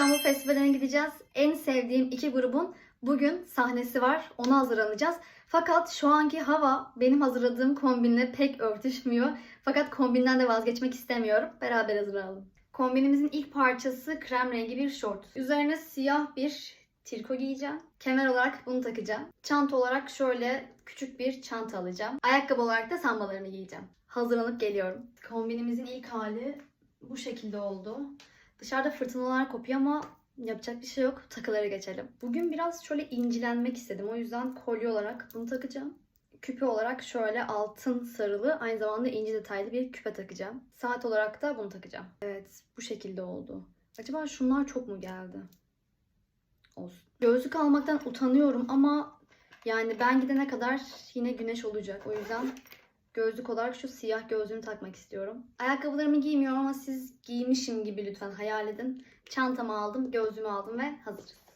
İstanbul Festivali'ne gideceğiz. En sevdiğim iki grubun bugün sahnesi var. Ona hazırlanacağız. Fakat şu anki hava benim hazırladığım kombinle pek örtüşmüyor. Fakat kombinden de vazgeçmek istemiyorum. Beraber hazırlanalım. Kombinimizin ilk parçası krem rengi bir şort. Üzerine siyah bir triko giyeceğim. Kemer olarak bunu takacağım. Çanta olarak şöyle küçük bir çanta alacağım. Ayakkabı olarak da sambalarını giyeceğim. Hazırlanıp geliyorum. Kombinimizin ilk hali bu şekilde oldu. Dışarıda fırtınalar kopuyor ama yapacak bir şey yok. Takılara geçelim. Bugün biraz şöyle incilenmek istedim. O yüzden kolye olarak bunu takacağım. Küpe olarak şöyle altın sarılı aynı zamanda inci detaylı bir küpe takacağım. Saat olarak da bunu takacağım. Evet bu şekilde oldu. Acaba şunlar çok mu geldi? Olsun. Gözlük almaktan utanıyorum ama yani ben gidene kadar yine güneş olacak. O yüzden gözlük olarak şu siyah gözlüğümü takmak istiyorum. Ayakkabılarımı giymiyorum ama siz giymişim gibi lütfen hayal edin. Çantamı aldım, gözlüğümü aldım ve hazırız.